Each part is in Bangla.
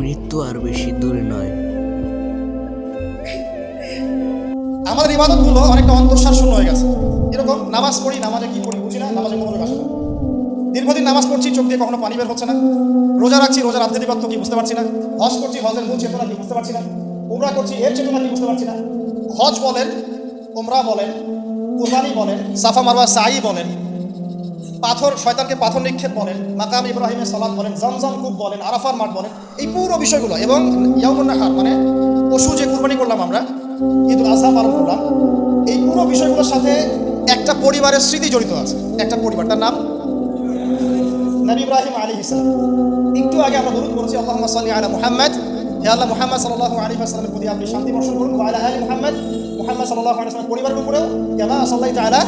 মৃত্যু আর বেশি দূরে নয়। আমাদের ইবাদতগুলো অনেকটা অন্তঃসার শূন্য হয়ে গেছে। এরকম নামাজ পড়ি, নামাজে কি পড়ি বুঝি না, নামাজে মনোযোগ আসে না। দীর্ঘদিন নামাজ পড়ছি, চোখ দিয়ে কখনো পানি বের হচ্ছে না। রোজা রাখছি, রোজার আধ্যাত্মিকত্ব কি বুঝতে পারছি না। হজ করছি, হজের মূল চেতনা কি বুঝতে পারছি না। উমরা করছি, এর চেতনা কি বুঝতে পারছি না। হজ বলেন, উমরা বলেন কুরবানি বলেন, সাফা মারওয়া সাই বলেন পাথর, শয়তানকে পাথর নিক্ষেপ বলেন মাকাম ইব্রাহিমের সালাদ বলেন জমজম কূপ বলেন, আরাফার মাঠ বলেন, এই পুরো বিষয়গুলো এবং ইয়ামুন মানে পশু যে কুরবানি করলাম আমরা, ঈদুল আজহা পালন করলাম, এই পুরো বিষয়গুলোর সাথে একটা পরিবারের স্মৃতি জড়িত আছে, একটা পরিবার, তার নাম নবী ইব্রাহিম আলী ইসলাম একটু আগে আমরা দরুদ করেছি আল্লাহ সাল্লি আলা মুহাম্মদ, হে আল্লাহ মুহাম্মদ সাল্লাল্লাহু আলাইহি ওয়াসাল্লামের প্রতি আপনি শান্তি বর্ষণ করুন আলা আলি মুহাম্মদ মুহাম্মদ সাল্লাল্লাহু আলাইহি ওয়াসাল্লামের পরিবারের উপরেও, কেমা সাল্লাল্লাহু তাআলা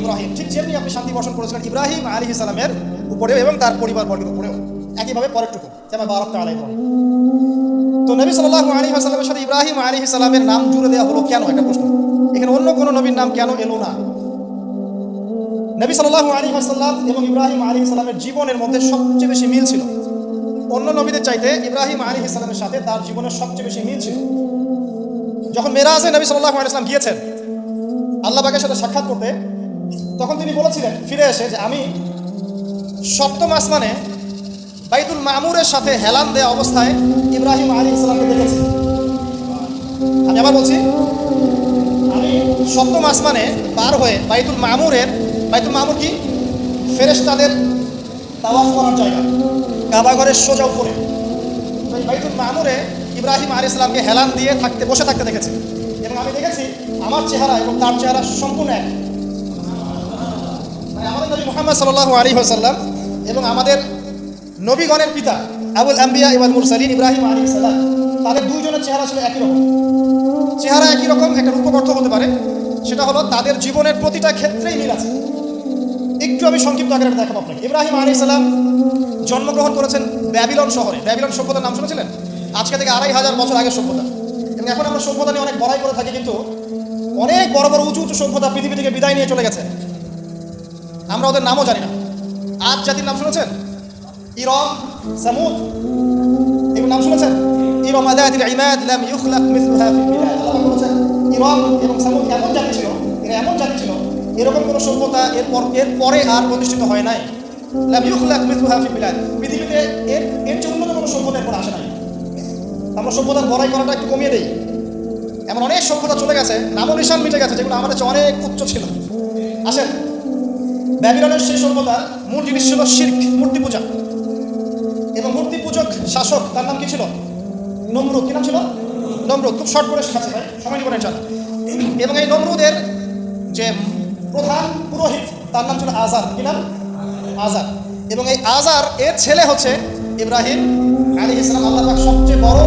ইব্রাহিম। ঠিক যেমনি আপনি শান্তি বর্ষণ করেছিলেন ইব্রাহিম আলাইহিস সালামের উপরেও এবং তার পরিবার বর্গের উপরেও, একইভাবে পরেরটুকু, যেমন বারাকতা আলা ইব্রাহিম তো নবী সাল্লাল্লাহু আলাইহি ওয়াসাল্লামের সাথে ইব্রাহিম আলাইহিস সালামের নাম জুড়ে দেওয়া হলো কেন? একটা প্রশ্ন। এখানে অন্য কোনো নবীর নাম কেন এলো না? নবী সাল্লাল্লাহু আলাইহি ওয়াসাল্লাম এবং ইব্রাহিম আলাইহিস সালামের জীবনের মধ্যে সবচেয়ে বেশি মিল ছিল। অন্য নবীদের চাইতে ইব্রাহিম আলাইহিস সালামের সাথে তার জীবনের সবচেয়ে বেশি মিল ছিল। যখন মেরাজে নবী সাল্লাল্লাহু আলাইহি সাল্লাম গিয়েছেন, আল্লাহ পাকের সাথে সাক্ষাৎ করতে তখন তিনি বলেছিলেন, ফিরে এসে যে আমি সপ্তম আসমানে বাইতুল মামুরের সাথে হেলান দেওয়া অবস্থায় ইব্রাহিম আলী ইসলামকে দেখেছি। আমি আবার বলছি, আমি সপ্তম আসমানে পার হয়ে বাইতুল মামুরের, বাইতুল মামুর কি? ফেরেশতাদের তাওয়াফ করার জায়গা, কাবা ঘরের সোজা উপরে। বাইতুল মামুরে ইব্রাহিম আলী ইসলামকে হেলান দিয়ে থাকতে, বসে থাকতে দেখেছি। এবং আমি দেখেছি, আমার চেহারা এবং তার চেহারা সম্পূর্ণ এক। মানে আমাদের নবী মোহাম্মদ সাল্লাল্লাহু আলী এবং আমাদের নবীগণের পিতা আবুল আম্বিয়া ইবাদ মুরসালিন ইব্রাহিম আলী সাল্লাম তাদের দুইজনের চেহারা ছিল একই রকম। চেহারা একই রকম, একটা রূপক হতে পারে, সেটা হলো তাদের জীবনের প্রতিটা ক্ষেত্রেই মিল আছে। একটু আমি সংক্ষিপ্ত আকারে দেখাবো আপনাকে। ইব্রাহিম আলী সাল্লাম জন্মগ্রহণ করেছেন ব্যাবিলন শহরে। ব্যাবিলন সভ্যতার নাম শুনেছিলেন? আজকে থেকে আড়াই হাজার বছর আগের সভ্যতা। এবং এখন আমরা সভ্যতা নিয়ে অনেক বড়াই করে থাকি, কিন্তু অনেক বড় বড় উঁচু উঁচু সভ্যতা পৃথিবী থেকে বিদায় নিয়ে চলে গেছে। আমরা ওদের নামও জানি না। আজ জাতির নাম শুনেছেন? ইরম, সামুদ। এগুলো নাম শুনেছেন? ইরম আদায়াতিল ইমাদ লাম ইউখলাক মিথলুহা ফিল বিলাদ ইরম এবং সামুদ এমন জাতি ছিল, এরা এমন জাতি ছিল, এরকম কোনো সভ্যতা এরপর এর পরে আর প্রতিষ্ঠিত হয় নাই। লাম ইউখলাক মিথলুহা ফিল বিলাদ পৃথিবীতে এর এর চেয়ে কোনো সভ্যতা এরপর আসে নাই। আমরা সভ্যতার বড়াই করাটা একটু কমিয়ে দেই। এমন অনেক সভ্যতা চলে গেছে, নামও নিশান মিটে গেছে, যেগুলো আমাদের অনেক উচ্চ ছিল। আসেন ব্যাবিলনের সেই সভ্যতার মূল জিনিস ছিল শির্ক, মূর্তি পূজা। এবং মূর্তি পূজক শাসক, তার নাম কি ছিল? নমরুদ। কি নাম ছিল? নমরুদ। খুব শর্ট করে শেখাচ্ছে ভাই, সময় নিব না এবং এই নমরুদের যে প্রধান পুরোহিত, তার নাম ছিল আজার। কি নাম? আজার। এবং এই আজার, এর ছেলে হচ্ছে ইব্রাহিম আলী ইসলাম আল্লাহ সবচেয়ে বড়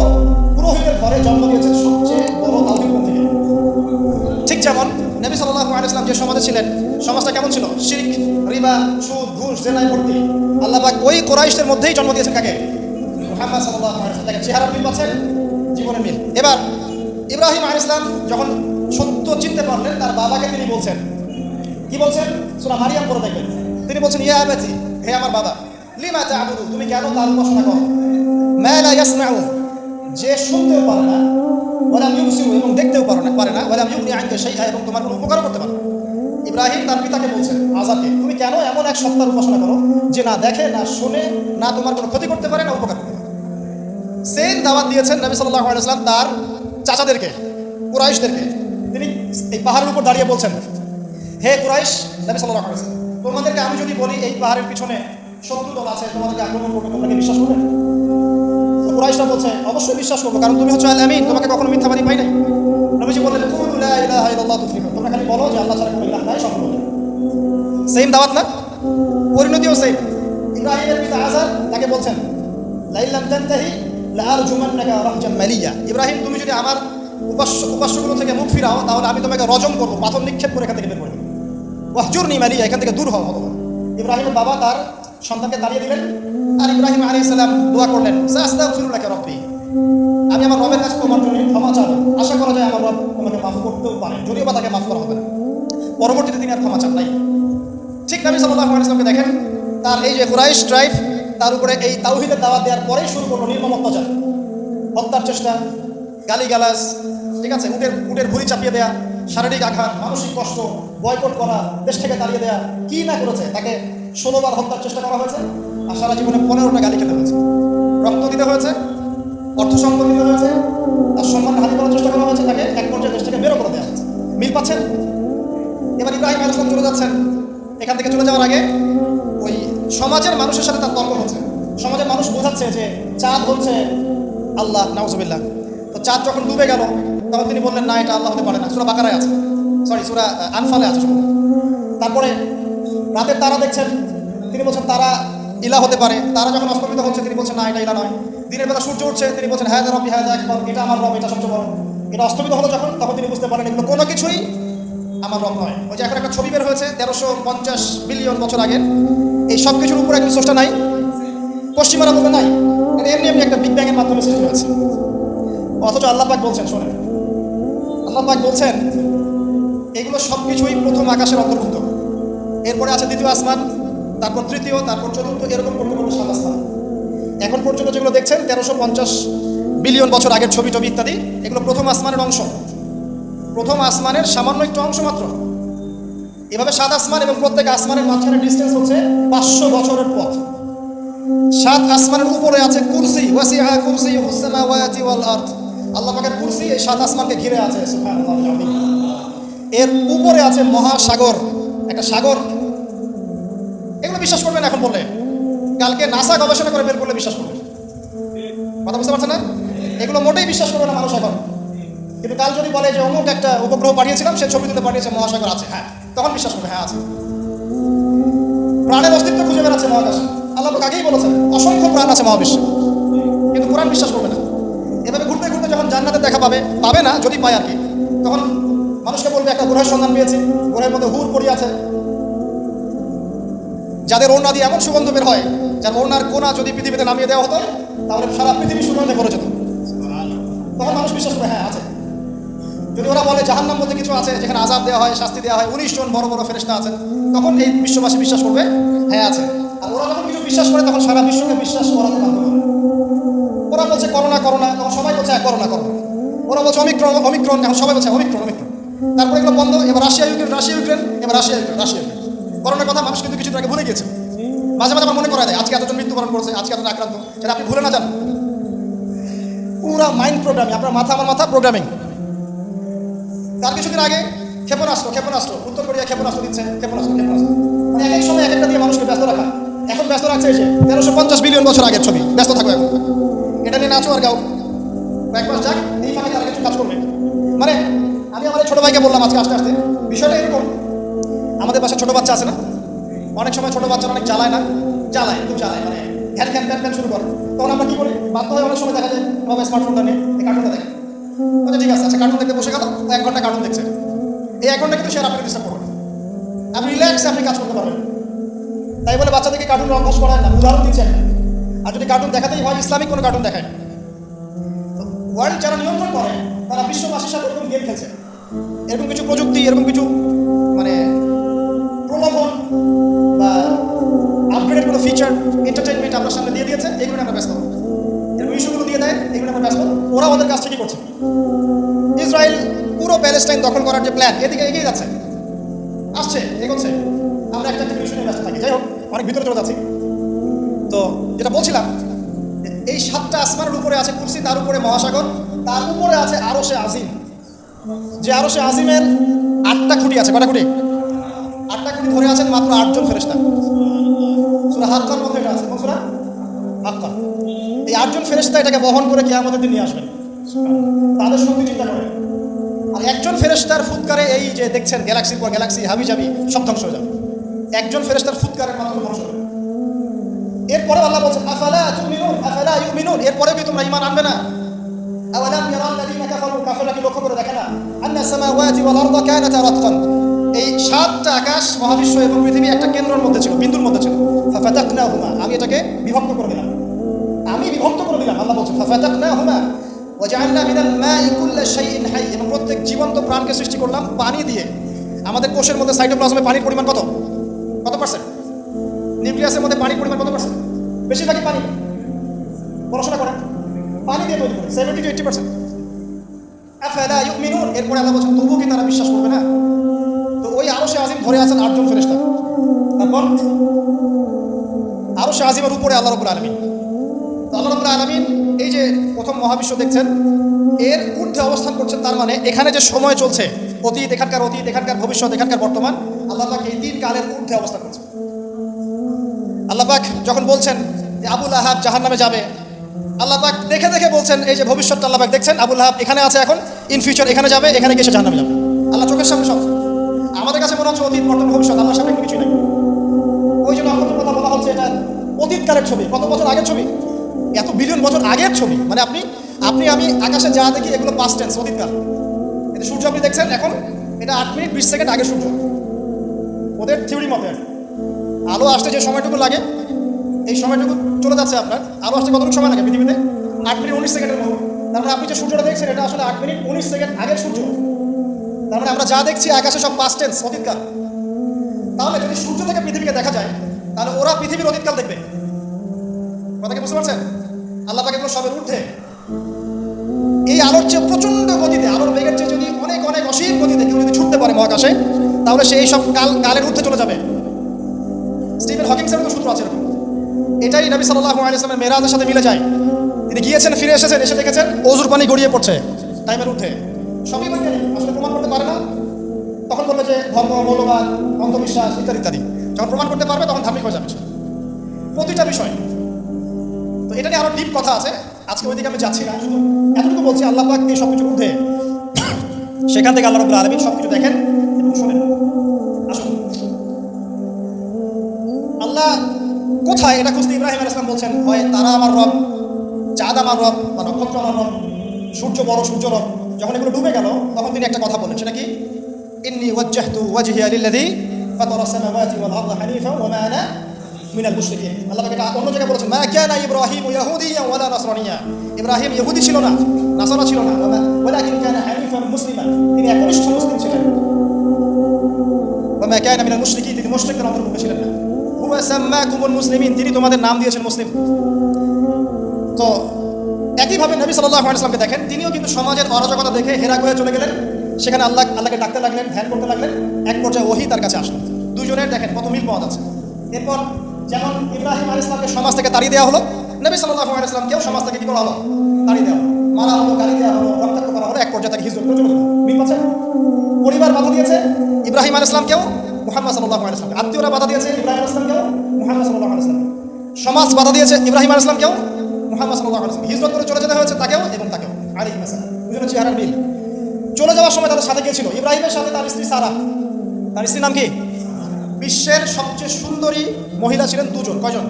পুরোহিতের ঘরে জন্ম দিয়েছেন, সবচেয়ে বড় ঠিক যেমন নবী সাল্লাল্লাহু আলাইহি ওয়াসাল্লাম যে সমাজে ছিলেন, সমাজটা কেমন ছিল? শিরক, রিবা, সুদ, ঘুষ, জেনায় ভর্তি। আল্লাহ পাক ওই কোরাইশদের মধ্যেই জন্ম দিয়েছেন কাকে? মুহাম্মদ ওয়াসাল্লাম। দেখেন চেহারা মিল পাচ্ছেন? জীবনের মিল। এবার ইব্রাহিম আলাইহিস সালাম যখন সত্য চিনতে পারলেন, তার বাবাকে তিনি বলছেন। কি বলছেন? সোনা মারিয়াম পড়ে দেখবেন। তিনি বলছেন, ইয়া আবাতি, হে আমার বাবা, লিমা তা'বুদু? তুমি কেন তার উপাসনা করো? মা লা ইয়াসমাউ যে শুনতেও পারে না ওয়ালাম ইউবসিরু এবং দেখতেও পারে না পারে না। ওয়ালাম ইউগনি আনকা শাইআ এবং তোমার কোনো উপকার করতে পারে। ইব্রাহিম তার পিতাকে বলছেন আজাদকে, তুমি কেন এমন এক সত্তার উপাসনা করো যে না দেখে, না শুনে, না তোমার কোনো ক্ষতি করতে পারে, না উপকার করতে পারে? সেম দাওয়াত দিয়েছেন নবী সাল্লাল্লাহু আলাইহি তার চাচাদেরকে, কুরাইশদেরকে। তিনি এই পাহাড়ের উপর দাঁড়িয়ে বলছেন, হে কুরাইশ, নবী আলাইহি তোমাদেরকে আমি যদি বলি এই পাহাড়ের পিছনে শত্রু দল আছে, তোমাদেরকে আক্রমণ করবে, তোমরা বিশ্বাস করবে? কুরাইশরা বলছে, অবশ্যই বিশ্বাস করব, কারণ তুমি হচ্ছে আল আমিন তোমাকে কখনো মিথ্যাবাদী পাই নাই। নবীজি বললেন তোমরা খালি বলো যে আল্লাহ ছাড়া নাই, সফল সেম দাওয়াত না? পরিণতিও সেম ইব্রাহিমের পিতা আজার তাকে বলছেন লাইল্লাম তানতাহি লাআরজুমান্নাকা রাহজাম মালিয়া। ইব্রাহিম, তুমি যদি আমার উপাস্য, উপাস্যগুলো থেকে মুখ ফিরাও, তাহলে আমি তোমাকে রজম করব, পাথর নিক্ষেপ করে এখান থেকে বের করে দেবো। ওয়াহজুরনি মালিয়া, এখান থেকে দূর হও ইব্রাহিমের বাবা তার সন্তানকে দাঁড়িয়ে দিলেন আর ইব্রাহিম আলাইহিস সালাম দোয়া করলেন রাব্বি। আমি আমার রবের কাছে তোমার জন্য ক্ষমা চাবো আশা করা যায় আমার রব তোমাকে মাফ করতেও পারে যদিও বা তাকে মাফ করা হবে পরবর্তীতে তিনি আর ক্ষমা চান নাই। ঠিক ওয়াসাল্লামকে দেখেন, তার এই যে তার উপরে এই দেওয়ার পরেই শুরু করল নির্মম অত্যাচার হত্যার চেষ্টা, গালিগালাজ, ঠিক আছে, উটের উটের ভুঁড়ি চাপিয়ে দেয়া, শারীরিক আঘাত, মানসিক কষ্ট, বয়কট করা, দেশ থেকে তাড়িয়ে দেয়া, কি না করেছে? তাকে ষোলোবার হত্যার চেষ্টা করা হয়েছে। আর সারা জীবনে পনেরোটা গালি খেতে হয়েছে। রক্ত দিতে হয়েছে, অর্থ সম্পদ দিতে হয়েছে তার সম্মান হানি করার চেষ্টা করা হয়েছে তাকে, এক পর্যায়ে দেশ থেকে বেরো করে দেওয়া হয়েছে। মিল পাচ্ছেন? এবার ইব্রাহিম আলাইসলাম চলে যাচ্ছেন। এখান থেকে চলে যাওয়ার আগে ওই সমাজের মানুষের সাথে তার তর্ক হচ্ছে। সমাজের মানুষ বোঝাচ্ছে যে চাঁদ হচ্ছে আল্লাহ, নাউজুবিল্লাহ। তো চাঁদ যখন ডুবে গেল, তখন তিনি বললেন, না, এটা আল্লাহ হতে পারে না। সুরা বাকারায় আছে। সরি সুরা আনফালে আছে। তারপরে রাতের তারা দেখছেন, তিনি বলছেন, তারা ইলা হতে পারে। তারা যখন অস্তমিত হচ্ছে, তিনি বলছেন, না, এটা ইলা নয়। দিনের বেলা সূর্য উঠছে, তিনি বলছেন হ্যাঁ রবি হ্যাঁ একবার, এটা আমার রব, এটা সবচেয়ে বড়। এটা অস্তমিত হলো যখন, তখন তিনি বুঝতে পারেন, এগুলো কোনো কিছুই আমার রব নয়। ওই যে এখন একটা ছবি বের হয়েছে, তেরোশো পঞ্চাশ বিলিয়ন বছর আগের। এই সব কিছুর উপরে একজন স্রষ্টা নাই, পশ্চিমারা বলবে, নাই। এটা এমনি এমনি একটা বিগ ব্যাংয়ের মাধ্যমে সৃষ্টি হয়েছে। অথচ আল্লাহ পাক বলছেন, শোনেন, আল্লাহ পাক বলছেন, এগুলো সব কিছুই প্রথম আকাশের অন্তর্ভুক্ত। এরপরে আছে দ্বিতীয় আসমান তারপর তৃতীয়, তারপর চতুর্থ, এরকম করতে করতে সাত আসমান এখন পর্যন্ত যেগুলো দেখছেন, তেরোশো পঞ্চাশ বিলিয়ন বছর আগের ছবি টবি ইত্যাদি, এগুলো প্রথম আসমানের অংশ। প্রথম আসমানের সামান্য একটু অংশ মাত্র। এভাবে সাত আসমান এবং প্রত্যেক আসমানের মাঝখানে ডিস্টেন্স হচ্ছে পাঁচশো বছরের পথ। সাত আসমানের উপরে আছে কুরসি, ওয়াসিআ কুরসি হুসামাওয়াতি ওয়াল আরদ। আল্লাহ পাকের কুরসি এই সাত আসমানকে ঘিরে আছে। এর উপরে আছে মহাসাগর। একটা সাগর বিশ্বাস করবেন এখন বললে কালকে নাসা গবেষণা করে বের করলে বিশ্বাস করবে কথা বুঝতে পারছেন না? এগুলো মোটেই বিশ্বাস করবে না মানুষ এখন কিন্তু কাল যদি বলে যে অমুক একটা উপগ্রহ পাঠিয়েছিলাম, সে ছবি তুলে পাঠিয়েছে, মহাসাগর আছে হ্যাঁ। তখন বিশ্বাস করবে হ্যাঁ আছে। প্রাণের অস্তিত্ব খুঁজে বেড়াচ্ছে মহাকাশে। আল্লাহ আগেই বলেছেন, অসংখ্য প্রাণ আছে মহাবিশ্বে। কিন্তু কোরআন বিশ্বাস করবে না। এভাবে ঘুরতে ঘুরতে যখন জান্নাতের দেখা পাবে পাবে না, যদি পায় আর কি, তখন মানুষকে বলবে, একটা গ্রহের সন্ধান পেয়েছি। গ্রহের মধ্যে হুর পড়ি আছে। যাদের ওড়না দিয়ে এমন সুগন্ধ বের হয়, যার ওড়নার কোনা যদি পৃথিবীতে নামিয়ে দেওয়া হতো, তাহলে সারা পৃথিবী সুগন্ধে ভরে যেত। তখন মানুষ বিশ্বাস করে হ্যাঁ আছে। যদি ওরা বলে জাহান্নাম বলতে কিছু আছে, যেখানে আজাব দেওয়া হয়, শাস্তি দেওয়া হয়, উনিশ জন বড় বড় ফেরেস্তা আছেন, তখন এই বিশ্ববাসী বিশ্বাস করবে হ্যাঁ আছে। আর ওরা যখন কিছু বিশ্বাস করে, তখন সারা বিশ্বকে বিশ্বাস করাতে করে। ওরা বলছে, করোনা করোনা, তখন সবাই বলছে হ্যাঁ করোনা করোনা। ওরা বলছে, অমিক্রণ অমিক্রণ, এখন সবাই বলছে, অমিক্রণ অমিক্রণ। তারপরে এগুলো বন্ধ, এবার রাশিয়া, ইউক্রেন রাশিয়া, ইউক্রেন, এবার রাশিয়া, ইউক্রেন রাশিয়া, ইউক্রেন। করোনার কথা মানুষ কিন্তু কিছুদিন আগে ভুলে গিয়েছে। মাঝে মাঝে আমার মনে করা দেয়, আজকে এতজন মৃত্যুবরণ করছে, আজকে এতজন আক্রান্ত, সেটা আপনি ভুলে না যান। পুরা মাইন্ড প্রোগ্রামিং আপনার মাথা আমার মাথা প্রোগ্রামিং তার কিছুদিন আগে ক্ষেপণাস্ত্র ক্ষেপণাস্ত্র উত্তর কোরিয়া ক্ষেপণাস্ত্র দিচ্ছে ক্ষেপণাস্ত্র ক্ষেপণাস্ত্র মানে এক এক সময় এক একটা দিয়ে মানুষকে ব্যস্ত রাখা। এখন ব্যস্ত রাখছে যে, তেরোশো পঞ্চাশ বিলিয়ন বছর আগের ছবি, ব্যস্ত থাকো এখন। এটা নিয়ে নাচো আর গাও। এক মাস যাক, এই ফাঁকে তারা কিছু কাজ করবে। মানে আমি আমার ছোটো ভাইকে বললাম আজকে আস্তে আস্তে, বিষয়টা এরকম আমাদের বাসায় ছোটো বাচ্চা আছে না? অনেক সময় ছোটো বাচ্চারা অনেক জ্বালায় না? জ্বালায়, খুব জ্বালায় মানে ঘ্যান ঘ্যান ঘ্যান ঘ্যান শুরু করে। তখন আমরা কী করি? বাধ্য হয়ে অনেক সময় দেখা যায়, বাবা স্মার্টফোনটা নিয়ে কার্টুনটা দেখে। আচ্ছা ঠিক আছে আচ্ছা কার্টুন দেখতে বসে গেল, এক ঘণ্টা কার্টুন দেখছে। এই এক ঘণ্টা কিন্তু সে আপনাকে ডিস্টার্ব করবে আপনি রিল্যাক্সে আপনি কাজ করতে পারবেন। তাই বলে বাচ্চাদেরকে কার্টুন অভ্যাস করায় না, উদাহরণ দিচ্ছেন আর যদি কার্টুন দেখাতেই হয়, ইসলামিক কোনো কার্টুন দেখায় ওয়ার্ল্ড যারা নিয়ন্ত্রণ করে, তারা বিশ্ববাসীর সাথে এরকম গেম খেলছে। এরকম কিছু প্রযুক্তি, এরকম কিছু মানে আপগ্রেডেড এন্টারটেনমেন্ট আপনার সামনে দিয়ে দিয়েছে, এগুলো আমরা ব্যস্ত। এরকম ইস্যুগুলো দিয়ে দেয়, এগুলো আমরা ব্যস্ত। ওরা ওদের কাজ ঠিকই করছে? ইসরায়েল পুরো প্যালেস্টাইন দখল করার যে প্ল্যান এদিকে এগিয়ে যাচ্ছে। আসছে, এগোচ্ছে। আমরা একটা নিয়ে ব্যস্ত থাকি। যাই হোক, অনেক ভিতরে চলে যাচ্ছি। তো যেটা বলছিলাম, এই সাতটা আসমানের উপরে আছে কুরসি, তার উপরে মহাসাগর, তার উপরে আছে আরও সে আজিম। যে আরও সে আজিমের আটটা খুঁটি আছে, কটা খুঁটি? আটটা খুঁটি ধরে আছেন মাত্র আটজন ফেরেস্তা সুরা হাক্কার মধ্যে এটা আছে কোন সুরা হাক্কা এই আটজন ফেরেস্তা এটাকে বহন করে কেয়ামতের দিন নিয়ে আসবেন। তাদের শক্তি চিন্তা করে আর একজন ফেরেস্তার ফুৎকারে এই যে দেখছেন গ্যালাক্সির পর গ্যালাক্সি হাবি জাবি সব ধ্বংস হয়ে যাবে। একজন ফেরেস্তার ফুৎকারের মাধ্যমে ধ্বংস হবে এরপরে আল্লাহ বলছেন, আফালা তুমিনুন? আফালা ইউমিনুন? এরপরে কি তোমরা ঈমান আনবে না? আওয়ালাম ইয়ারাল্লাযীনা কাফারু? কাফেররা কি লক্ষ্য করে দেখে না? আন্না সামাওয়াতি ওয়াল আরদা কানাতা রাতকান। এই সাতটা আকাশ, মহাবিশ্ব এবং পৃথিবী একটা কেন্দ্রের মধ্যে ছিল, বিন্দুর মধ্যে ছিল। ফাফাতাকনাহুমা, আমি এটাকে বিভক্ত করে দিলাম। আমি বিভক্ত করে দিলাম, আল্লাহ বলছেন, ফাফাতাকনাহুমা, ওয়াজআলনা মিনাল মাই কুল্লা শাইইন হাই এবং প্রত্যেক জীবন্ত প্রাণকে সৃষ্টি করলাম পানি দিয়ে। আমাদের কোষের মধ্যে সাইটোপ্লাজমে পানির পরিমাণ কত? কত পার্সেন্ট নিউক্লিয়াসের মধ্যে পানির পরিমাণ কত পার্সেন্ট বেশিরভাগই পানি। পড়াশোনা করেন। পানি দিয়ে তৈরি করে সেভেন্টি টু এইটি পার্সেন্ট এরপরে আল্লাহ বলছেন, তবুও কি তারা বিশ্বাস করবে না? ধরে আছেন আটজন ফেরেশতা। তারপর আরও আজিমের উপরে আল্লাহ রবুল আলমিন। আল্লাহ রবুল আলমিন এই যে প্রথম মহাবিশ্ব দেখছেন, এর ঊর্ধ্বে অবস্থান করছেন তার মানে এখানে যে সময় চলছে, অতীত, এখানকার অতীত, এখানকার ভবিষ্যৎ, এখানকার বর্তমান, আল্লাহ পাক এই তিন কালের ঊর্ধ্বে অবস্থান করছেন। আল্লাহ পাক যখন বলছেন যে আবুল আহাব জাহান নামে যাবে, আল্লাহ পাক দেখে দেখে বলছেন এই যে ভবিষ্যৎটা আল্লাহ পাক দেখছেন, আবুল আহাব এখানে আছে এখন, ইন ফিউচার এখানে যাবে, এখানে সে জাহান নামে যাবে। আল্লাহ চোখের সামনে সব। আমাদের কাছে মনে হচ্ছে অতীত, বর্তমান ভবিষ্যৎ আমার সামনে কোনো কিছু নেই। ওই জন্য আমাদের কথা বলা হচ্ছে এটা অতীতকালের ছবি, কত বছর আগের ছবি? এত বিলিয়ন বছর আগের ছবি। মানে আপনি আপনি, আমি আকাশে যা দেখি, এগুলো পাস্ট টেন্স অতীতকাল। এটা সূর্য আপনি দেখছেন, এখন এটা আট মিনিট, বিশ সেকেন্ড আগে সূর্য। ওদের থিওরি মতে। আলো আসতে যে সময়টুকু লাগে, এই সময়টুকু চলে যাচ্ছে আপনার। আলো আসতে কতটুকু সময় লাগে পৃথিবীতে? আট মিনিট, উনিশ সেকেন্ডের মতো। তার মানে আপনি যে সূর্যটা দেখছেন, এটা আসলে আট মিনিট, উনিশ সেকেন্ড আগের সূর্য। তার মানে আমরা যা দেখছি, আকাশে সব পাস্ট টেন্স অতীতকাল। তাহলে যদি সূর্য থেকে পৃথিবীকে দেখা যায়, তাহলে ওরা পৃথিবীর অতীতকাল দেখবে। কথা কি বুঝতে পারছেন? আল্লাহ এগুলো সবের ঊর্ধ্বে। এই আলোর চেয়ে প্রচণ্ড গতিতে, আলোর বেগের চেয়ে যদি অনেক অনেক অসীম গতিতে কেউ যদি ছুটতে পারে মহাকাশে, তাহলে সে এই সব কাল, কালের ঊর্ধ্বে চলে যাবে। স্টিভেন হকিংসের তো সূত্র আছে এটাই নবী সাল্লাহ আলিয়ামের মেরাজের সাথে মিলে যায়। তিনি গিয়েছেন, ফিরে এসেছেন, এসে দেখেছেন, অজুর পানি গড়িয়ে পড়ছে টাইমের ঊর্ধ্বে। সবই বৈজ্ঞানিক আসলে প্রমাণ করতে পারে না। তখন বলবে যে ধর্ম, মৌলবাদ, অন্ধবিশ্বাস, ইত্যাদি ইত্যাদি। যখন প্রমাণ করতে পারবে, তখন ধার্মিক হয়ে যাবে প্রতিটা বিষয়। তো এটা নিয়ে আরও ডিপ কথা আছে। আজকে ওইদিকে আমি যাচ্ছি না, শুধু এতটুকু বলছি, আল্লাহ পাক সব কিছুর ঊর্ধ্বে সেখান থেকে আল্লাহ আলমিন সব কিছু দেখেন এবং শোনেন। আসুন। আল্লাহ কোথায়, এটা খুঁজতে ইব্রাহিম আল ইসলাম বলছেন, হয় তারা আমার রব, চাঁদ আমার রব, বা নক্ষত্র আমার রব, সূর্য বড়, সূর্য রব। যখন এগুলো ডুবে গেল, তখন তিনি একটা কথা বললেন সেটা কি? ইন্নি ওয়াজ্জাহতু ওয়াজহিয়া লিল্লাযী ফাতারা সামাওয়াতি ওয়াল আরদা হানিফা ওয়া মা আনা মিনাল মুশরিকিন। আল্লাহ পাক এটা অন্য জায়গায় বলেছেন, মা কানা ইব্রাহিম ইয়াহুদিয়া ওয়ালা নাসরানিয়া। ইব্রাহিম ইহুদি ছিল না, নাসারা ছিল না ওয়ালাকিন কানা হানিফান মুসলিমান। তিনি একনিষ্ঠ মুসলিম ছিলেন। ওয়া মা কানা মিনাল মুশরিকিন, তিনি মুশরিকদের অন্তর্ভুক্ত ছিলেন না। হুয়া সাম্মাকুমুল মুসলিমিন, তিনি তোমাদের নাম দিয়েছেন মুসলিম। তো একইভাবে নবী সাল্লাহ ইসলামকে দেখেন, তিনিও কিন্তু সমাজের অরাজকতা দেখে হেরাক হয়ে চলে গেলেন। সেখানে আল্লাহ, আল্লাহকে ডাকতে লাগলেন, ধ্যান করতে লাগলেন, এক পর্যায়ে ওহি তার কাছে আসলো। দুজনের দেখেন কত মিল পাওয়া যাচ্ছে। এরপর যেমন ইব্রাহিম আল ইসলামকে সমাজ থেকে তাড়িয়ে দেওয়া হলো, নবী সাল্লাহ ইসলামকেও সমাজ থেকে কি করা হলো? তাড়িয়ে দেওয়া হলো। মারা হলো গালি দেওয়া হলো, রক্তাক্ত করা হলো, এক পর্যায়ে তাকে হিজরত করে চলে মিল পাচ্ছেন? পরিবার বাধা দিয়েছে ইব্রাহিম আল ইসলামকেও মুহাম্মদ সাল্লাহ ইসলামকে আত্মীয়রা বাধা দিয়েছে ইব্রাহিম আল ইসলামকেও মুহাম্মদ সাল্লাহ ইসলামকে সমাজ বাধা দিয়েছে ইব্রাহিম আল ইসলামকেও মুহাম্মদ সাল্লাহ হিজরত করে চলে যেতে হয়েছে তাকেও এবং তাকেও আলী মাসালাম দুজনের চেহারার মিল। চলে যাওয়ার সময় তাদের সাথে গিয়েছিল ইব্রাহিমের সাথে তার স্ত্রী সারা। তার স্ত্রীর নাম কি? বিশ্বের সবচেয়ে সুন্দরী মহিলা ছিলেন দুজন। কয়জন?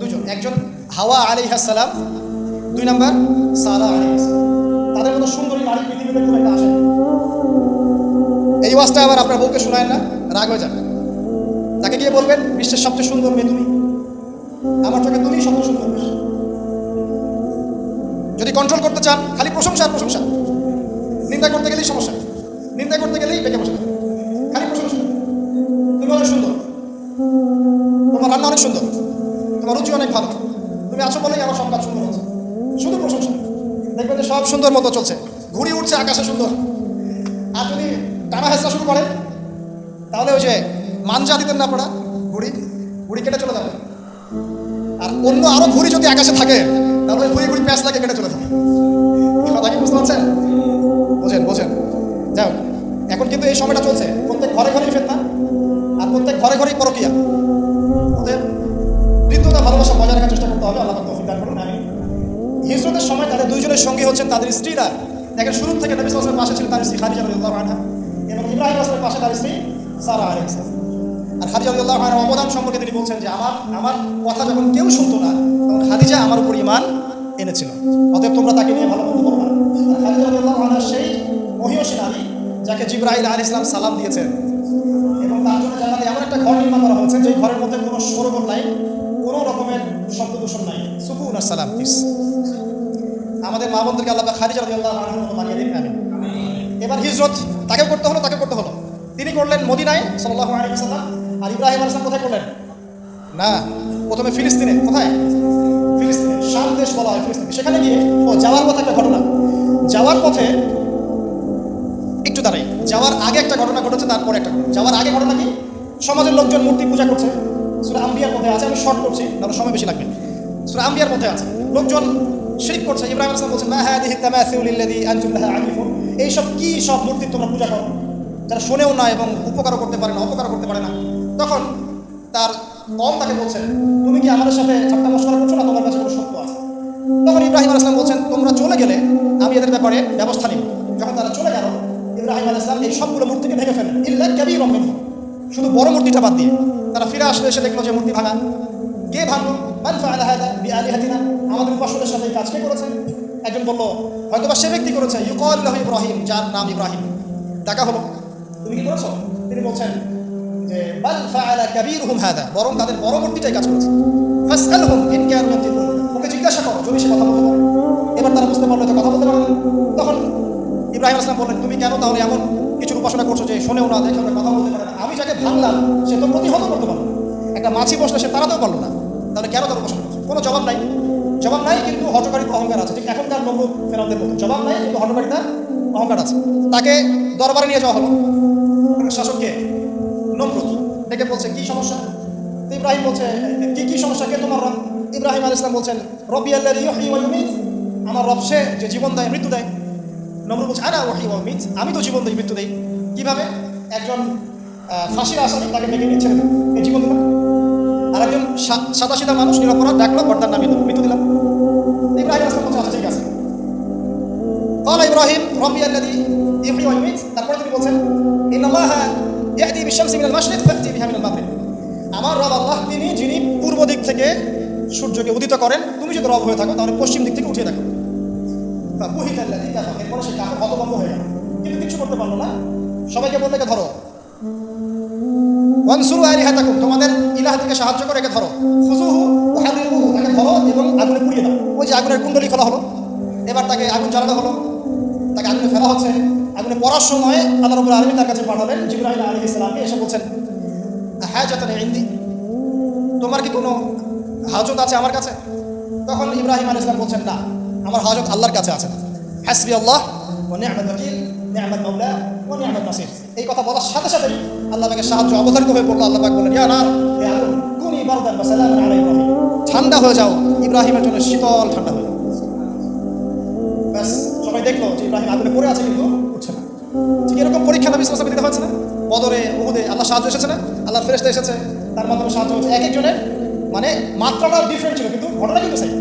দুজন। একজন হাওয়া আলী হাসালাম দুই নাম্বার সারা আলী তাদের মতো সুন্দরী নারী পৃথিবীতে খুব একটা আসে এই ওয়াজটা আবার আপনার বউকে শোনায় না, রাগ হয়ে যাবে। তাকে গিয়ে বলবেন, বিশ্বের সবচেয়ে সুন্দর মেয়ে তুমি। আমার চোখে তুমিই সবচেয়ে সুন্দর যদি কন্ট্রোল করতে চান, খালি প্রশংসা আর প্রশংসা। নিন্দা করতে গেলেই সমস্যা। নিন্দা করতে গেলেই বেঁকে বসে খালি প্রশংসা। তুমি অনেক সুন্দর। তোমার রান্না অনেক সুন্দর। তোমার রুচি অনেক ভালো। তুমি আছো বলেই আমার সব সুন্দর হচ্ছে। শুধু প্রশংসা। দেখবেন যে সব সুন্দর মতো চলছে। ঘুড়ি উঠছে, আকাশে সুন্দর। আর যদি টানা হেসরা শুরু করে, তাহলে ওই যে মানজা দিতেন না পড়া ঘুড়ি? ঘুড়ি কেটে চলে যাবে। আর অন্য আরও ঘুড়ি যদি আকাশে থাকে ওই ঘুড়ি ঘুড়ি প্যাঁচ লাগে কেটে চলে যাবে। কথা কি বুঝতে পারছেন? বোঝেন বোঝেন। যাই এখন কিন্তু এই সময়টা চলছে। প্রত্যেক ঘরে ঘরেই ফেতনা, আর প্রত্যেক ঘরে ঘরেই পরকিয়া। ওদের বৃদ্ধতা ভালোবাসা বজায় রাখার চেষ্টা করতে হবে, আল্লাহ করুন আমি হিজরতের সময় তাদের দুইজনের সঙ্গী হচ্ছেন তাদের স্ত্রীরা। দেখেন, শুরু থেকে নবী পাশে ছিলেন তার স্ত্রী খাদিজা আনহা এবং ইব্রাহিম পাশে তার স্ত্রী সারা সালাম। আর খাদিজা রাদিয়াল্লাহু আনহার অবদান সম্পর্কে তিনি বলছেন যে, আমার আমার কথা যখন কেউ শুনতো না, তখন খাদিজা আমার উপর ঈমান এনেছিল। অতএব তোমরা তাকে নিয়ে ভালো মন্দ করো না। আর খাদিজা রাদিয়াল্লাহু আনহা সেই মহিয়সী নারী যাকে জিব্রাইল আলাইহিস ইসলাম সালাম দিয়েছেন। এবং তার জন্য জানাতে এমন একটা ঘর নির্মাণ করা হয়েছে যে ঘরের মধ্যে কোনো সরোবর নাই, কোনো রকমের শব্দ দূষণ নাই। সুকুন সালাম পিস আমাদের মা বন্ধুকে আল্লাহ আনহার মতো বানিয়ে দিন, আমিন। এবার হিজরত তাকে করতে হলো তাকে করতে হলো। তিনি করলেন মদিনায়, সাল্লাল্লাহু আলাইহি ওয়াসাল্লাম। আর ইব্রাহিম আলাইহিস সালাম কোথায় করলেন? না, প্রথমে ফিলিস্তিনে। কোথায়? শাম দেশ বলা হয় ফিলিস্তিন। সেখানে গিয়ে, ও যাওয়ার পথে একটা ঘটনা। যাওয়ার পথে একটু দাঁড়াই। যাওয়ার আগে একটা ঘটনা ঘটেছে, তারপরে একটা যাওয়ার আগে ঘটনা কি? সমাজের লোকজন মূর্তি পূজা করছে। সুরা আম্বিয়ার মধ্যে আছে, আমি শর্ট করছি তাহলে সময় বেশি লাগবে। সুরা আম্বিয়ার মধ্যে আছে। লোকজন শিরিক করছে, ইব্রাহিম আসলাম বলছেন, মা হাদিহি তামাসিউলিল্লাযী আনতুম লাহা আকিফুন এইসব কি সব মূর্তি তোমরা পূজা করো? যারা শোনেও না এবং উপকারও করতে পারে না, অপকারও করতে পারে না। তখন তার কম তাকে বলছেন তুমি কি আমাদের সাথে ঠাট্টা মশকরা করছ না? তোমার কাছে কোনো সত্য তখন ইব্রাহিম আলাইসলাম বলছেন, তোমরা চলে গেলে আমি এদের ব্যাপারে ব্যবস্থা নিব। যখন তারা চলে গেল, ইব্রাহিম আলাইসলাম এই সবগুলো মূর্তিকে ভেঙে ফেলেন। ইল্লা কবি রমেন শুধু বড় মূর্তিটা বাদ দিয়ে। তারা ফিরে আসলে, এসে দেখল যে মূর্তি ভাঙা। কে ভাঙলো? আমাদের উপাসকের সাথে কাজ কে করেছে একজন বলল, হয়তোবা সে ব্যক্তি করেছে ইউকাল লাহু ইব্রাহিম, যার নাম ইব্রাহিম। ডাকা হলো। তুমি কি করেছ? তিনি বলছেন বরং তাদের বড় মূর্তিটাই কাজ করেছে। ফাসআলহুম ইন কানু ওকে জিজ্ঞাসা করো যদি সে কথা বলতে পারে। এবার তারা বুঝতে পারল তো কথা বলতে পারে তখন ইব্রাহিম আসলাম বললেন, তুমি কেন তাহলে এমন কিছু উপাসনা করছ যে শোনেও না, দেখেও না কথা বলতে পারে না? আমি যাকে ভাঙলাম, সে তো প্রতিহত করতে পারল একটা মাছি বসলে সে তাড়াতেও পারল না। তাহলে কেন তার উপাসনা করছ? কোনো জবাব নাই। জবাব নাই কিন্তু হটকারিতা অহংকার আছে। ঠিক এখনকার নব্য ফেরাউদের মতো। জবাব নাই কিন্তু হটকারিতা অহংকার আছে। তাকে দরবারে নিয়ে যাওয়া হলো। শাসককে নমরুদ। ডেকে বলছে, কি সমস্যা? ইব্রাহিম বলছে, কি কি সমস্যা? কে তোমার রব? ইব্রাহিম আল ইসলাম বলছেন রবি আল্লাহ ইহি ওয়াইমিত আমার রব সে যে জীবন দেয় মৃত্যু দেয় নমরুদ বলছে আনা ওহি ওয়াইমিত আমি তো জীবন দিই মৃত্যু দেই কিভাবে একজন আহ, ফাঁসির আসামি তাকে ডেকে নিয়ে ছেড়ে দিল এই জীবন দিলাম আর একজন সাদা সিধা মানুষ নিরপরাধ ডাকলো বর্দার নামিয়ে দিল মৃত্যু দিলাম ইব্রাহিম আসলাম বলছে আচ্ছা ঠিক আছে قال ابراهيم ربي الذي يحيي ويميت তারপরে তিনি বলছেন ان الله ياتي بالشمس من المشرق فاتي بها من المغرب আমার রব আল্লাহ তিনি যিনি পূর্ব দিক থেকে সূর্যকে উদিত করেন। তুমি যদি রব হয়ে থাকো, তাহলে পশ্চিম দিক থেকে উঠিয়ে দেখো। বুহিত আল্লাহ এরপরে সে কাকে হতভম্ব হয়ে গেল। কিন্তু কিছু করতে পারল না। সবাইকে বললে ধরো। ওয়ানসুরু আলিহাতাকুম, তোমাদের ইলাহ থেকে সাহায্য করে, একে ধরো। ওয়াহাদিরুহু তাকে ধরো এবং আগুনে পুড়িয়ে দাও। ওই যে আগুনের কুণ্ডলি খোলা হলো। এবার তাকে আগুন জ্বালানো হলো। তাকে আগুনে ফেলা হচ্ছে। আগুনে পড়ার সময় আল্লাহ রবুল আলমী তার কাছে পাঠালেন জিব্রাহিম আলী ইসলামকে এসে বলছেন হ্যাঁ যাতেন ইন্দি, তোমার কি কোনো হাজত আছে আমার কাছে? তখন ইব্রাহিম আলী ইসলাম বলছেন, না, আমার হাজত আল্লাহর কাছে আছে হাসবি আল্লাহ ও নিয়ামত ওয়াকিল নিয়ামত মাওলা ও নিয়ামত নাসির। এই কথা বলার সাথে সাথেই আল্লাহ পাকের সাহায্য অবতারিত হয়ে পড়ল, আল্লাহ ইয়া হে আগুন, কুনি ঠান্ডা হয়ে যাও, ইব্রাহিমের জন্য শীতল ঠান্ডা হয়ে সবাই দেখল যে ইব্রাহিম আগুনে পড়ে আছে কিন্তু উঠছে না। ঠিক এরকম পরীক্ষা নবী সালাম দিতে হয়েছে না? বদরে, উহুদে আল্লাহ সাহায্য এসেছে না? আল্লাহ ফেরেস্তা এসেছে। তার মাধ্যমে সাহায্য হয়েছে এক একজনের মানে মাত্রাটা ডিফারেন্ট ছিল, কিন্তু ঘটনা কিন্তু সেই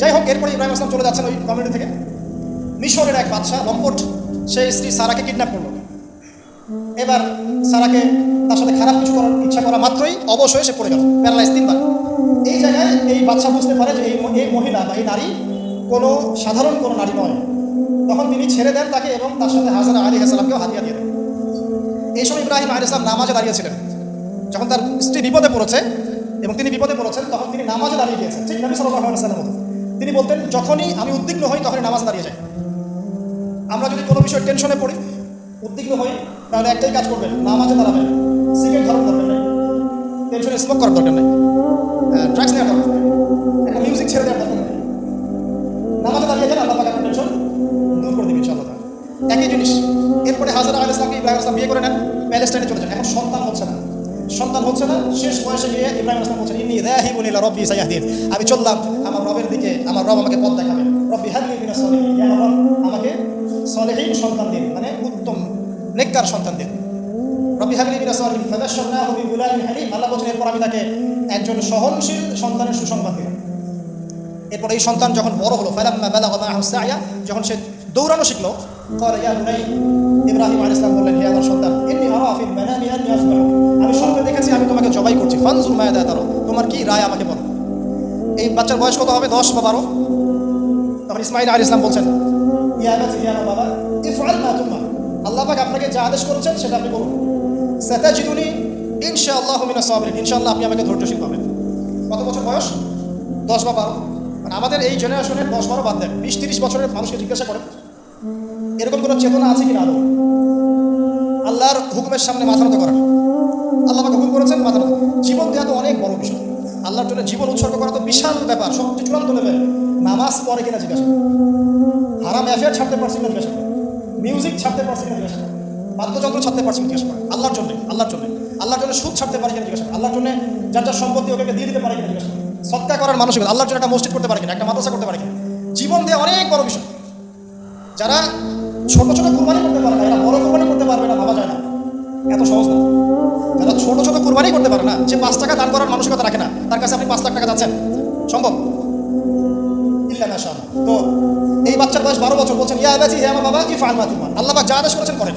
যাই হোক এরপরে ইব্রাহিম আসলাম চলে যাচ্ছেন ওই কমিউনিটি থেকে। মিশরের এক বাদশাহ, লম্পট সেই স্ত্রী সারাকে কিডন্যাপ করল। এবার সারাকে তার সাথে খারাপ কিছু করার ইচ্ছা করা মাত্রই অবশ্যই সে পড়ে গেল প্যারালাইজ তিনবার। এই জায়গায় এই বাচ্চা বুঝতে পারে যে এই এই মহিলা বা এই নারী কোনো সাধারণ কোনো নারী নয়। তখন তিনি ছেড়ে দেন তাকে এবং তার সাথে হাজার আলী হাসালামকেও হাতিয়া দিয়ে দেন। এই সময় ইব্রাহিম আলী ইসলাম নামাজে দাঁড়িয়েছিলেন যখন তার স্ত্রী বিপদে পড়েছে এবং তিনি বিপদে পড়েছেন, তখন তিনি নামাজে দাঁড়িয়ে গিয়েছেন, ঠিক নবী সাল্লাহ মতো। তিনি বলতেন, যখনই আমি উদ্বিগ্ন হই, তখনই নামাজ দাঁড়িয়ে যাই আমরা যদি কোনো বিষয়ে টেনশনে পড়ি, উদ্বিগ্ন হই, তাহলে একটাই কাজ করবেন, নামাজে দাঁড়াবেন, সিগারেট ধরার দরকার নেই, টেনশনে স্মোক করার দরকার নেই ড্রাগস নেওয়ার দরকার একটা মিউজিক ছেড়ে দেওয়ার দরকার নামাজে দাঁড়িয়ে যান আল্লাহ টেনশন দূর করে দেবেন, ইনশাআল্লাহ একই জিনিস, এরপরে হাজার আল ইসলামকে ইব্রাহিম ইসলাম বিয়ে করে নেন, প্যালেস্টাইনে চলে যান। এখন সন্তান হচ্ছে না। সন্তান হচ্ছে না, শেষ বয়সে গিয়ে ইব্রাহিম ইসলাম বলছেন, ইন্নি রাহিবুন ইলা রব্বি সাইয়াহদিন আমি চললাম, আমার রবের দিকে, আমার রব আমাকে পথ দেখাবেন রব্বি আমার রব আমাকে সলিহিন সন্তান দিন মানে উত্তম, নেককার সন্তান দিন। রব্বি হালিম। আল্লাহ বলেন এরপর আমি তাকে একজন সহনশীল সন্তানের সুসংবাদ দিলাম। এরপর এই সন্তান যখন বড় হলো, ফালাম্মা বালাগা সায়া, যখন সে দৌড়ানো শিখলো قال ইয়া বুনাই ইব্রাহিম আলাইহিস সালাম বললেন হে আমার সন্তান ইন্নী আরা ফিল মানামি আন্নী আসবাহু আমি স্বপ্নে দেখেছি আমি তোমাকে জবাই করছি ফানজুর মায়া দায় তারো তোমার কি রায় আমাকে বলো এই বাচ্চার বয়স কত হবে দশ বা বারো তখন ইসমাইল আলী ইসলাম বলছেন ইয়া বাতি ইয়া বাবা ইফআল মা তুমা আল্লাহ পাক আপনাকে যা আদেশ করেছেন সেটা আপনি করুন সাতাজিদুনি ইনশাআল্লাহু মিনাস সাবিরিন ইনশাআল্লাহ আপনি আমাকে ধৈর্যশীল পাবেন কত বছর বয়স দশ বা বারো মানে আমাদের এই জেনারেশনের দশ বারো বাদ দেন বিশ তিরিশ বছরের মানুষকে জিজ্ঞাসা করেন এরকম কোনো চেতনা আছে কিনা আদৌ? আল্লাহর হুকুমের সামনে মাথা নত করা। আল্লাহ আমাকে হুকুম করেছেন, মাথা নত জীবন দেওয়া তো অনেক বড় বিষয়। আল্লাহর জন্য জীবন উৎসর্গ করা তো বিশাল ব্যাপার, সবচেয়ে চূড়ান্ত লেভেল। নামাজ পড়ে কিনা জিজ্ঞাসা হারাম অ্যাফেয়ার ছাড়তে পারছি কিনা জিজ্ঞাসা মিউজিক ছাড়তে পারছি কিনা জিজ্ঞাসা বাদ্যযন্ত্র ছাড়তে পারছি কিনা জিজ্ঞাসা আল্লাহর জন্য আল্লাহর জন্য। আল্লাহর জন্য সুদ ছাড়তে পারি কিনা জিজ্ঞাসা আল্লাহর জন্য যার যার সম্পত্তি ওকে দিয়ে দিতে পারে কিনা জিজ্ঞাসা সৎকা করার মানসিকতা, আল্লাহর জন্য একটা মসজিদ করতে পারে কিনা, একটা মাদ্রাসা করতে পারে কিনা। জীবন দিয়ে অনেক বড় বিষয়। যারা ছোট ছোট কুরবানি করতে পারে না, এরা বড় কুরবানি করতে পারবে না, ভাবা যায় না। এত সহজ না। যারা ছোট ছোট কুরবানি করতে পারে না, যে পাঁচ টাকা দান করার মানসিকতা রাখে না, তার কাছে আপনি পাঁচ লাখ টাকা যাচ্ছেন। সম্ভব? তো এই বাচ্চার বয়স বারো বছর, বলছেন, ইয়া আবাজি হে আমার বাবা, কি ফাল মাতুমা আল্লাহ যা আদেশ করেছেন করেন।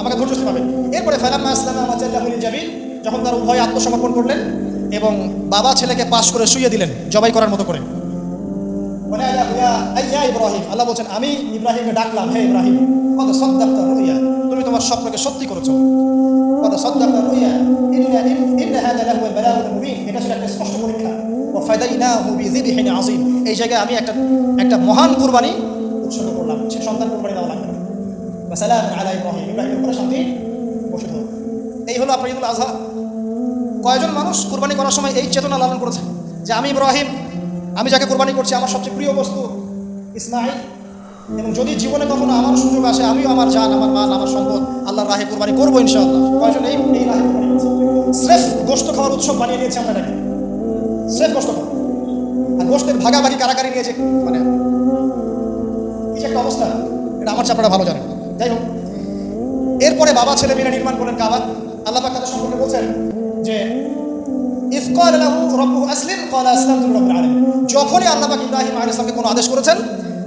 আমাকে ধৈর্য পাবেন এরপরে ফালাম্মা আসলাম আমাজাল্লাহুল জাবিল যখন তার উভয় আত্মসমর্পণ করলেন এবং বাবা ছেলেকে পাশ করে শুয়ে দিলেন, জবাই করার মতো করে। ইয়া ইব্রাহিম। আল্লাহ বলছেন, আমি ইব্রাহিমকে ডাকলাম, হে ইব্রাহিম, কত তুমি তোমার স্বপ্নকে সত্যি কত এই জায়গায় আমি একটা একটা মহান করলাম। সন্তান এই হলো মানুষ কুরবানি করার সময় এই চেতনা লালন করেছে? যে আমি ইব্রাহিম আমি যাকে কোরবানি করছি, আমার সবচেয়ে প্রিয় বস্তু ইসমাইল এবং যদি জীবনে কখনো আমার সুযোগ আসে, আমিও আমার জান, আমার মান আমার সম্পদ আল্লাহর রাহে কোরবানি করব ইনশাআল্লাহ। কয়জন এই এই গোস্ত খাওয়ার উৎসব বানিয়ে নিয়েছি আমরা এটাকে। স্রেফ গোস্ত খাওয়া আর গোস্তের ভাগাভাগি কারাকারি নিয়েছে মানে কি একটা অবস্থা, এটা আমার চাপড়া ভালো জানে যাই হোক, এরপরে বাবা ছেলে মিলে নির্মাণ করলেন কাবা। আল্লাহ পাক তাদের সম্পর্কে বলছেন যে ইফ ক্বালা লাহু রাব্বুহু আসলিম আলামিন। যখনই আল্লাহ পাক ইব্রাহিম সালামকে কোনো আদেশ করেছেন,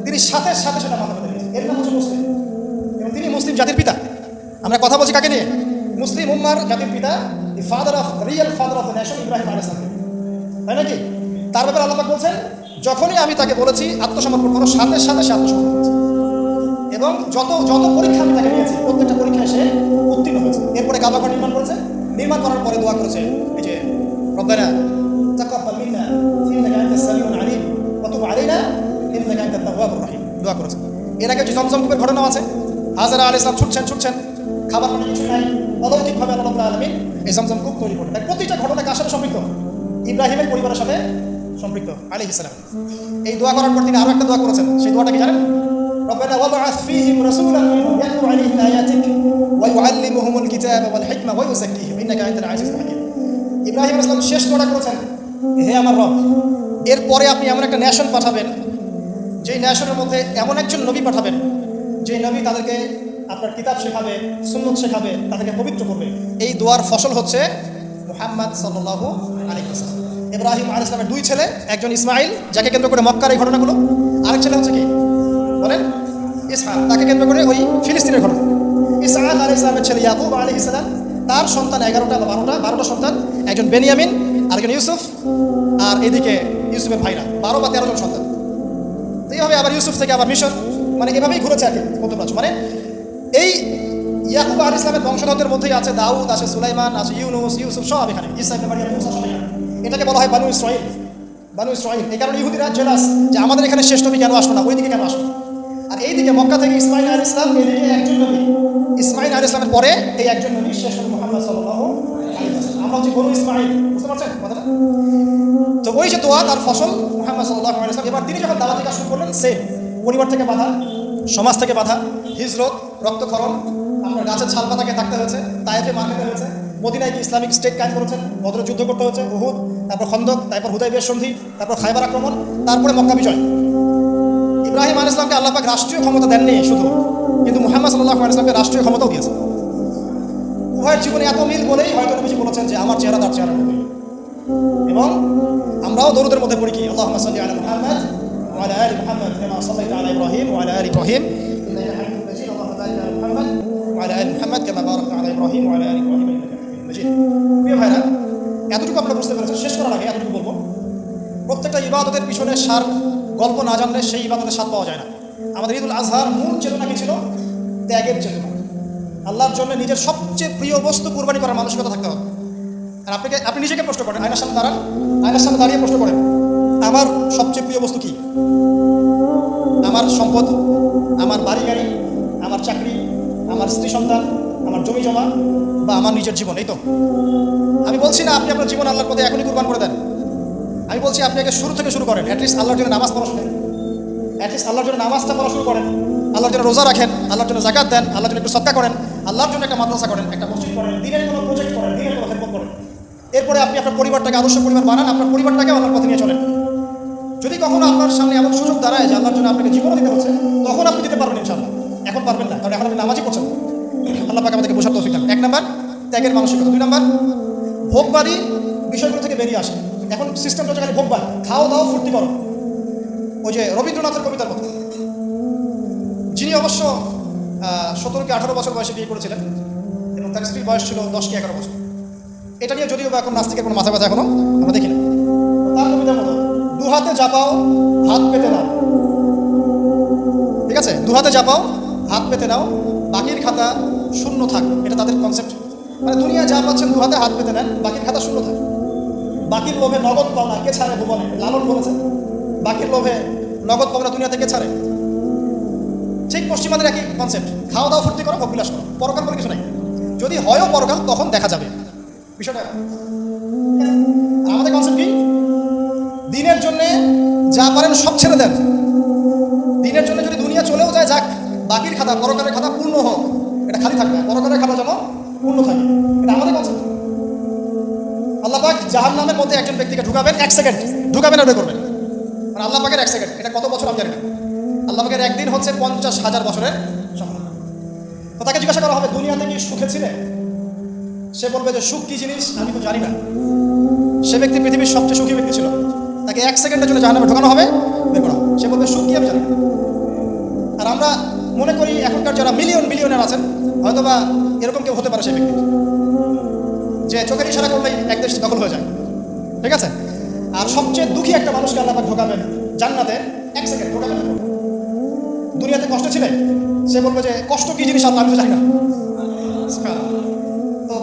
তিনি সাথে সাথে সেটা মাথা পেতে মুসলিম। এবং তিনি মুসলিম জাতির পিতা। আমরা কথা বলছি কাকে নিয়ে? মুসলিম উম্মার জাতির পিতা the father of real father of the nation Ibrahim সালাম তাই নাকি? তার ব্যাপারে আল্লাহ বলছেন, যখনই আমি তাকে বলেছি, আত্মসমর্পণ করো, সাথে সাথে সে আত্মসমর্পণ করেছে। এবং যত যত পরীক্ষা আমি তাকে নিয়েছি প্রত্যেকটা পরীক্ষায় সে উত্তীর্ণ হয়েছে। এরপরে কাবাঘর নির্মাণ করেছে। নির্মাণ করার পরে দোয়া করেছে এই যে রব্বানা তাকাব্বাল মিন্না ইন্নাকা আনতাস সামিউল আলিম ওয়া তুব আলাইনা ইন্নাকা আনতাত তাওয়াবুর রহিম দোয়া করেছে এর আগে যে জমজম কূপের ঘটনা আছে হাজারা আলাইহিস সালাম ছুটছেন ছুটছেন খাবার কোনো কিছু নাই অলৌকিকভাবে আল্লাহ রাব্বুল আলামিন এই জমজম কূপ তৈরি করলেন তাই প্রতিটা ঘটনা কার সাথে সম্পৃক্ত ইব্রাহিমের পরিবারের সাথে সম্পৃক্ত আলাইহিস সালাম এই দোয়া করার পর তিনি আরো একটা দোয়া করেছেন সেই দোয়াটা কি জানেন ربنا وابعث فيهم رسولا منهم يتلو عليهم آياتك ويعلمهم الكتاب والحكمة ويزكيهم ইন্নাকা আনতাল আজিজ হাকিম ইব্রাহিম ইসলাম শেষ দোয়া করেছেন। হে আমার রব, এরপরে আপনি এমন একটা ন্যাশন পাঠাবেন, যেই ন্যাশনের মধ্যে এমন একজন নবী পাঠাবেন যে নবী তাদেরকে আপনার কিতাব শেখাবে, সুন্নত শেখাবে, তাদেরকে পবিত্র করবে। এই দোয়ার ফসল হচ্ছে মোহাম্মদ সাল্লাহ আলিকাম ইব্রাহিম আল ইসলামের দুই ছেলে, একজন ইসমাইল যাকে কেন্দ্র করে মক্কার এই ঘটনাগুলো। আরেক ছেলে হচ্ছে কি? বলেন ইসহা তাকে কেন্দ্র করে ওই ফিলিস্তিনের ঘটনা। ইসহা আল ইসলামের ছেলে ইয়াকুব আলী ইসলাম তার সন্তান এগারোটা বা বারোটা বারোটা সন্তান, একজন বেনিয়ামিন, আরেকজন ইউসুফ, আর এদিকে ইউসুফের ভাইরা, বারো বা তেরো জন সন্তান। এইভাবে আবার ইউসুফ থেকে আবার মিশর মানে এভাবেই ঘুরেছে আর কি মধ্যপ্রাচ্য। মানে এই ইয়াকুব আলী ইসলামের বংশধরদের মধ্যেই আছে দাউদ, আছে সুলাইমান, আছে ইউনুস, ইউসুফ সব এখানে ইসা ইবনে মারিয়াম, মুসা সব এখানে। এটাকে বলা হয় বানু ইসরাইল বানু ইসরাইল এই কারণে ইহুদিরা জেলাস যে আমাদের এখানে শেষ নবী কেন আসলো না, ওইদিকে কেন আসলো আর এইদিকে মক্কা থেকে ইসমাইল আলী ইসলাম এইদিকে একজন নবী। ইসমাইল আলী ইসলামের পরে এই একজন নবী, শেষ নবী মোহাম্মদ আমরা হচ্ছে বনু ইসমাইল, বুঝতে পারছেন কথাটা? তো ওই যে দোয়া, তার ফসল মোহাম্মদ সাল্লাহ আলাইসলাম এবার তিনি যখন দাওয়াতি কাজ শুরু করলেন সেম পরিবার থেকে বাধা, সমাজ থেকে বাধা, হিজরত, রক্তক্ষরণ, আপনার গাছের ছাল পাতাকে থাকতে হয়েছে তাইফে মার খেতে হয়েছে, মদিনায় কি ইসলামিক স্টেট কাজ করেছেন, বদর যুদ্ধ করতে হয়েছে, উহুদ, তারপর খন্দক, তারপর হুদাইবের সন্ধি, তারপর খাইবার আক্রমণ, তারপরে মক্কা বিজয়। ইব্রাহিম আল ইসলামকে আল্লাহ পাক রাষ্ট্রীয় ক্ষমতা দেননি শুধু কিন্তু মুহাম্মদ সাল্লাহ ইসলামকে রাষ্ট্রীয় ক্ষমতাও দিয়েছে উভয়ের জীবনে এত মিল বলেই হয়তো নবীজি বলেছেন যে আমার চেহারা তার চেহারা মতোই এবং আমরাও দরুদের মধ্যে পড়ি কি আল্লাহ সাল্লি আলা মুহাম্মদ وعلى آل محمد كما صليت على إبراهيم وعلى آل إبراهيم إنك حميد مجيد اللهم بارك على محمد وعلى آل محمد كما باركت على إبراهيم وعلى آل إبراهيم إنك حميد مجيد প্রিয় ভাইরা এতটুকু আমরা বুঝতে পেরেছি শেষ করার আগে এতটুকু বলবো প্রত্যেকটা ইবাদতের পিছনে সার গল্প না জানলে সেই ইবাদতের স্বাদ পাওয়া যায় না। আমাদের ঈদুল আজহার মূল চেতনা কি ছিল? ত্যাগের চেতনা। আল্লাহর জন্য নিজের সবচেয়ে প্রিয় বস্তু কুরবানি করার মানসিকতা থাকতে হবে। আর আপনাকে আপনি নিজেকে প্রশ্ন করেন, আয়নার সামনে দাঁড়ান। আয়নার সামনে দাঁড়িয়ে প্রশ্ন করেন, আমার সবচেয়ে প্রিয় বস্তু কি? আমার সম্পদ, আমার বাড়ি গাড়ি, আমার চাকরি, আমার স্ত্রী সন্তান, আমার জমি জমা, বা আমার নিজের জীবন, এই তো। আমি বলছি না, আপনি আপনার জীবন আল্লাহর পথে এখনই কুরবান করে দেন। আমি বলছি, আপনি আগে শুরু থেকে শুরু করেন। অ্যাটলিস্ট আল্লাহর জন্য নামাজ পড়া শুনেন। অ্যাটলিস্ট আল্লাহর জন্য নামাজটা পড়া শুরু করেন। আল্লাহর জন্য রোজা রাখেন, আল্লাহর জন্য জাকাত দেন, আল্লাহর জন্য একটু সৎকা করেন, আল্লাহর জন্য একটা মাদ্রাসা করেন, একটা মসজিদ করেন, দিনের কোনো প্রজেক্ট করেন, দিনের কোনো খেদমত করেন। এরপরে আপনি আপনার পরিবারটাকে আদর্শ পরিবার বানান, আপনার পরিবারটাকে আল্লাহর পথে নিয়ে চলেন। যদি কখনো আপনার সামনে এমন সুযোগ দাঁড়ায় যে আল্লাহর জন্য আপনাকে জীবনও দিতে হচ্ছে, তখন আপনি দিতে পারবেন ইনশাল্লাহ এখন পারবেন না, কারণ এখন আপনি নামাজই করছেন আল্লাহ পাকে আমাদেরকে বোঝার দান। এক নাম্বার, ত্যাগের মানসিকতা দুই নাম্বার ভোগবাদী বিষয়গুলো থেকে বেরিয়ে আসে এখন সিস্টেমটা হচ্ছে খালি ভোগবাদ খাও, দাও, ফুর্তি করো। ওই যে রবীন্দ্রনাথের কবিতার মতো। যিনি অবশ্য সতেরো কি আঠারো বছর বয়সে বিয়ে করেছিলেন এবং তার স্ত্রীর বয়স ছিল দশ কি এগারো বছর। এটা নিয়ে যদিও বা এখন নাস্তিকের কোনো মাথা ব্যথা এখনও আমরা দেখি না। তার কবিতার মতো, দু হাতে চাপাও হাত পেতে নাও। ঠিক আছে? দু হাতে চাপাও হাত পেতে নাও, বাকির খাতা শূন্য থাক। এটা তাদের কনসেপ্ট মানে দুনিয়া যা পাচ্ছেন দু হাতে হাত পেতে নেন, বাকির খাতা শূন্য থাক। বাকির লোভে নগদ পাওনা কে ছাড়ে ভুবনে? লালন বলেছে। বাকির লোভে নগদ পাওনা দুনিয়া থেকে ছাড়ে? ঠিক পশ্চিমাদের একই কনসেপ্ট খাওয়া দাওয়া ফুর্তি করো, ভোগ বিলাস করো। পরকাল বলে কিছু নাই। যদি হয়ও পরকাল, তখন দেখা যাবে। বিষয়টা আমাদের কনসেপ্ট কি? দিনের জন্য যা পারেন সব ছেড়ে দেন। দিনের জন্য যদি দুনিয়া চলেও যায়, যাক, বাকির খাতা, পরকালের খাতা পূর্ণ হোক। এটা খালি থাকবে পরকালের জাহান নামের মধ্যে একজন ব্যক্তিকে ঢুকাবেন, এক সেকেন্ড। ঢুকাবেন আর করবেন। মানে আল্লাহ পাকের এক সেকেন্ড। এটা কত বছর আমি জানি না। আল্লাহ পাকের একদিন হচ্ছে পঞ্চাশ হাজার বছরের সমান তো তাকে জিজ্ঞাসা করা হবে, দুনিয়াতে কি সুখে ছিলে? সে বলবে যে, সুখ কি জিনিস? আমি তো জানি না। সে ব্যক্তি পৃথিবীর সবচেয়ে সুখী ব্যক্তি ছিল। তাকে এক সেকেন্ডের জন্য জাহান্নামে ঢোকানো হবে, বের করা। সে বলবে, সুখ কি আমি জানি না। আর আমরা মনে করি, এখনকার যারা মিলিয়ন মিলিয়নের আছেন হয়তো বা এরকম কেউ হতে পারে সেই ব্যক্তি। যে চোখের ইশারা করলেই এক দেশ দখল হয়ে যায়। ঠিক আছে? আর সবচেয়ে দুঃখী একটা মানুষকে আল্লাহ ঢোকাবেন জান্নাতে, এক সেকেন্ড ঢোকাবেন দুনিয়াতে কষ্ট ছিলে? সে বলবে যে, কষ্ট কি জিনিস আল্লাহ আমি জানি না। তো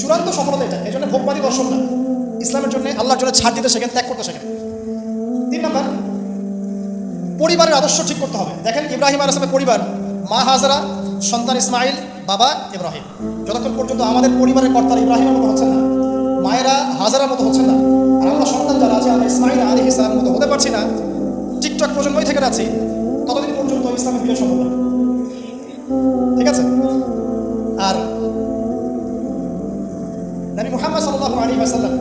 চূড়ান্ত সফলতা এটা এই জন্য ভোগবাদী দর্শন না। ইসলামের জন্য আল্লাহর জন্য ছাড় দিতে শেখেন, ত্যাগ করতে শেখেন। তিন নম্বর, পরিবারের আদর্শ ঠিক করতে হবে। দেখেন ইব্রাহিম আলাইসলামের পরিবার, মা হাজরা, সন্তান ইসমাইল বাবা ইব্রাহিম। যতক্ষণ পর্যন্ত আমাদের পরিবারের কর্তার ইব্রাহিমের মতো হচ্ছেন না, মায়েরা হাজারার মতো হচ্ছেন না, আর আমরা সন্তান যারা আছে, আমরা ইসমাইল আলী ইসলামের মতো হতে পারছি না, টিকটক প্রজন্মই থেকে যাচ্ছি, ততদিন পর্যন্ত ইসলামের বিজয় সম্ভব না। ঠিক আছে? আর নবী মুহাম্মদ সাল্লাল্লাহু আলাইহি ওয়াসাল্লাম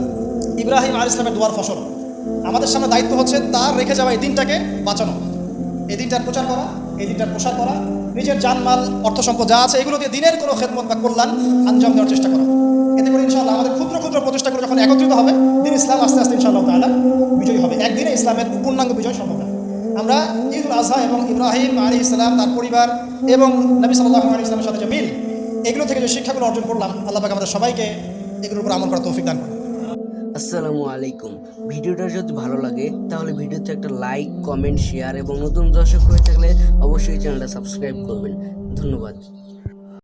ইব্রাহিম আল ইসলামের দোয়ার ফসল। আমাদের সামনে দায়িত্ব হচ্ছে তার রেখে যাওয়া এই দিনটাকে বাঁচানো। এই দিনটার প্রচার করা, এই দিনটার প্রসার করা নিজের জানমাল অর্থ সম্পদ যা আছে এগুলো দিয়ে দিনের কোনো খেদমত বা কল্যাণ আঞ্জাম দেওয়ার চেষ্টা করা। এতে করে ইনশাআল্লাহ আমাদের ক্ষুদ্র ক্ষুদ্র প্রচেষ্টাগুলো যখন একত্রিত হবে, দিন ইসলাম আস্তে আস্তে ইনশাআল্লাহ তাআলা বিজয়ী হবে। একদিনে ইসলামের পূর্ণাঙ্গ বিজয় সম্ভব না। আমরা ঈদুল আজহা এবং ইব্রাহিম আলী ইসলাম তার পরিবার এবং নবী সাল্লাহ আলী ইসলামের সাথে যে মিল, এগুলো থেকে যে শিক্ষাগুলো অর্জন করলাম, আল্লাহ পাক আমাদের সবাইকে এগুলোর উপর আমল করার তৌফিক দান করুন। আসসালামু আলাইকুম। ভিডিওটা যদি ভালো লাগে, তাহলে ভিডিওতে একটা লাইক, কমেন্ট, শেয়ার এবং নতুন দর্শক হয়ে থাকলে অবশ্যই চ্যানেলটা সাবস্ক্রাইব করবেন। ধন্যবাদ।